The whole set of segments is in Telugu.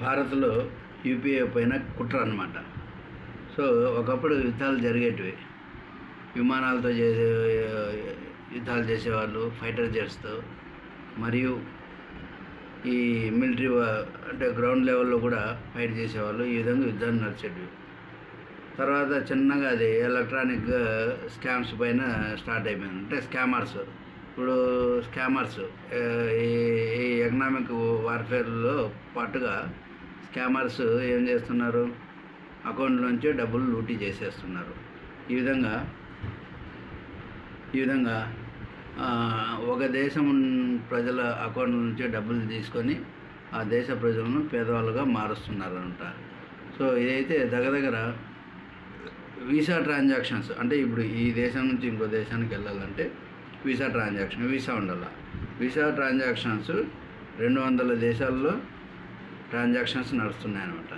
భారత్లో యూపీఏ పైన కుట్ర అనమాట సో ఒకప్పుడు యుద్ధాలు జరిగేటివి. విమానాలతో చేసే యుద్ధాలు చేసేవాళ్ళు ఫైటర్ జెట్స్తో. మరియు ఈ మిలిటరీ అంటే గ్రౌండ్ లెవెల్లో కూడా ఫైట్ చేసేవాళ్ళు. ఈ విధంగా యుద్ధాలు నడిచేటివి. తర్వాత చిన్నగా అది ఎలక్ట్రానిక్ స్కామ్స్ పైన స్టార్ట్ అయిపోయింది. అంటే స్కామర్స్. ఇప్పుడు స్కామర్స్ ఈ ఈ ఎకనామిక్ వార్ఫేర్లో పాటుగా స్కామర్స్ ఏం చేస్తున్నారు? అకౌంట్ నుంచి డబ్బులు లూటీ చేసేస్తున్నారు. ఈ విధంగా ఈ విధంగా ఒక దేశం ప్రజల అకౌంట్ నుంచి డబ్బులు తీసుకొని ఆ దేశ ప్రజలను పేదవాళ్ళుగా మారుస్తున్నారంట. సో ఇదైతే దగ్గర దగ్గర వీసా ట్రాన్సాక్షన్స్ అంటే ఇప్పుడు ఈ దేశం నుంచి ఇంకో దేశానికి వెళ్ళాలంటే వీసా ట్రాన్సాక్షన్ వీసా ఉండాల. వీసా ట్రాన్సాక్షన్స్ రెండు వందల దేశాల్లో ట్రాన్సాక్షన్స్ నడుస్తున్నాయన్నమాట.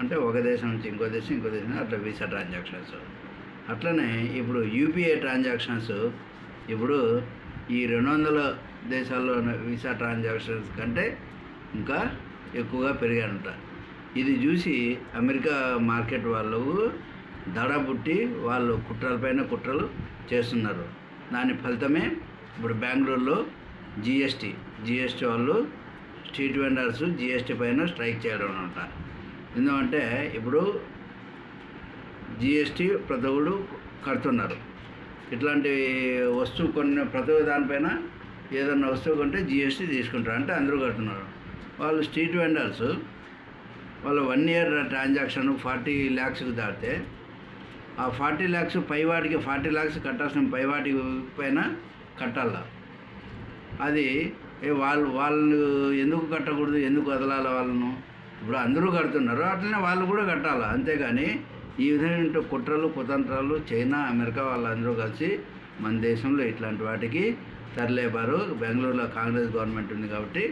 అంటే ఒక దేశం నుంచి ఇంకో దేశం ఇంకో దేశం అట్లా వీసా ట్రాన్సాక్షన్స్ అట్లనే ఇప్పుడు యూపీఐ ట్రాన్సాక్షన్స్ ఇప్పుడు ఈ రెండు వందల దేశాల్లో ఉన్న వీసా ట్రాన్సాక్షన్స్ కంటే ఇంకా ఎక్కువగా పెరిగాయంట. ఇది చూసి అమెరికా మార్కెట్ వాళ్ళు దడ పుట్టి వాళ్ళు కుట్రలపైన కుట్రలు చేస్తున్నారు. దాని ఫలితమే ఇప్పుడు బెంగళూరులో జిఎస్టీ జిఎస్టీ వాళ్ళు స్ట్రీట్ వెండర్స్ జిఎస్టీ పైన స్ట్రైక్ చేయడం అనమాట ఎందుకంటే ఇప్పుడు జిఎస్టీ ప్రతి ఒక్కరు కడుతున్నారు. ఇట్లాంటి వస్తువు కొన్ని ప్రతి దానిపైన ఏదన్నా వస్తువు కొంటే జిఎస్టీ తీసుకుంటారు అంటే అందరూ కడుతున్నారు. వాళ్ళు స్ట్రీట్ వెండర్స్ వాళ్ళు వన్ ఇయర్ ట్రాన్సాక్షన్ ఫార్టీ ల్యాక్స్కి దాటితే ఆ ఫార్టీ ల్యాక్స్ పైవాడికి ఫార్టీ ల్యాక్స్ కట్టాల్సిన పైవాటి పైన కట్టాల? అది ఏ వాళ్ళు వాళ్ళు ఎందుకు కట్టకూడదు ఎందుకు వదలాలి వాళ్ళను? ఇప్పుడు అందరూ కడుతున్నారు అట్లనే వాళ్ళు కూడా కట్టాలి? అంతేగాని ఈ విధమైన కుట్రలు కుతంత్రాలు చైనా అమెరికా వాళ్ళందరూ కలిసి మన దేశంలో ఇట్లాంటి వాటికి తరలేపారు. బెంగళూరులో కాంగ్రెస్ గవర్నమెంట్ ఉంది కాబట్టి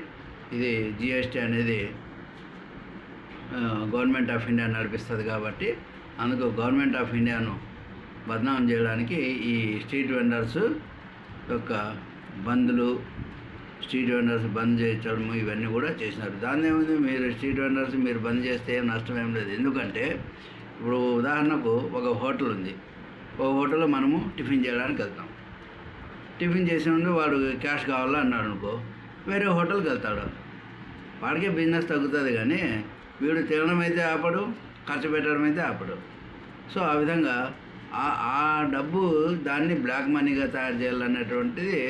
ఇది జిఎస్టీ అనేది గవర్నమెంట్ ఆఫ్ ఇండియా నడిపిస్తుంది కాబట్టి అందుకు గవర్నమెంట్ ఆఫ్ ఇండియాను బదనాం చేయడానికి ఈ స్ట్రీట్ వెండర్స్ యొక్క బంద్లు స్ట్రీట్ వెండర్స్ బంద్ చేయించడం ఇవన్నీ కూడా చేసినారు. దాని ఏముంది? మీరు స్ట్రీట్ వెండర్స్ మీరు బంద్ చేస్తే ఏం నష్టం ఏం లేదు. ఎందుకంటే ఇప్పుడు ఉదాహరణకు ఒక హోటల్ ఉంది. ఒక హోటల్లో మనము టిఫిన్ చేయడానికి వెళ్తాం. టిఫిన్ చేసే ముందు వాడు క్యాష్ కావాలా అన్నాడు అనుకో వేరే హోటల్కి వెళ్తాడు. వాడికే బిజినెస్ తగ్గుతుంది కానీ వీడు తినడం అయితే ఆపడు ఖర్చు పెట్టడం అయితే ఆపడు. సో ఆ విధంగా ఆ ఆ డబ్బు దాన్ని బ్లాక్ మనీగా తయారు చేయాలనేటువంటిది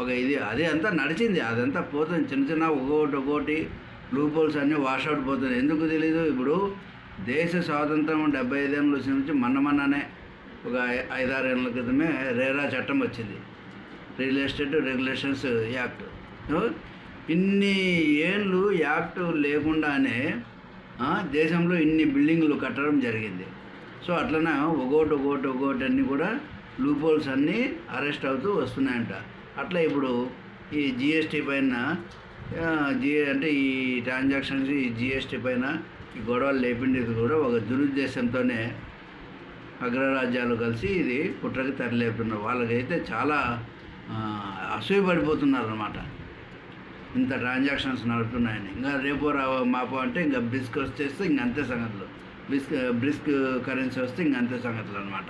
ఒక ఇది అదే అంతా నడిచింది. అదంతా పోతుంది. చిన్న చిన్న ఒక్కొక్కటి ఒక్కోటి లూపోల్స్ అన్నీ వాషౌట్ పోతుంది. ఎందుకు తెలీదు? ఇప్పుడు దేశ స్వాతంత్రం డెబ్బై ఐదేళ్ళు వచ్చిన నుంచి మొన్న మొన్ననే ఒక ఐదారు ఏళ్ళ క్రితమే రేరా చట్టం వచ్చింది. రియల్ ఎస్టేట్ రెగ్యులేషన్స్ యాక్ట్ ఇన్ని ఏళ్ళు యాక్ట్ లేకుండానే దేశంలో ఇన్ని బిల్డింగ్లు కట్టడం జరిగింది. సో అట్లనే ఒకటి ఒకటి ఒకటి అన్నీ కూడా లూపోల్స్ అన్నీ అరెస్ట్ అవుతూ వస్తున్నాయంట. అట్లా ఇప్పుడు ఈ జిఎస్టీ పైన ఆ, జి అంటే ఈ ట్రాన్సాక్షన్స్ ఈ జిఎస్టీ పైన ఈ గొడవలు లేపిండేది కూడా ఒక దురుద్దేశంతోనే అగ్రరాజ్యాలు కలిసి ఇది కుట్రకి తరలేపుతున్నారు వాళ్ళకైతే చాలా ఆ, అసూయపడిపోతున్నారు అనమాట ఇంత ట్రాన్సాక్షన్స్ నడుపుతున్నాయని. ఇంకా రేపో రావ మాపో అంటే ఇంకా బ్రిస్క్ వచ్చేస్తే ఇంక అంతే సంగతులు. బ్రిస్క్ బ్రిస్క్ కరెన్సీ వస్తే ఇంక అంతే సంగతులు అనమాట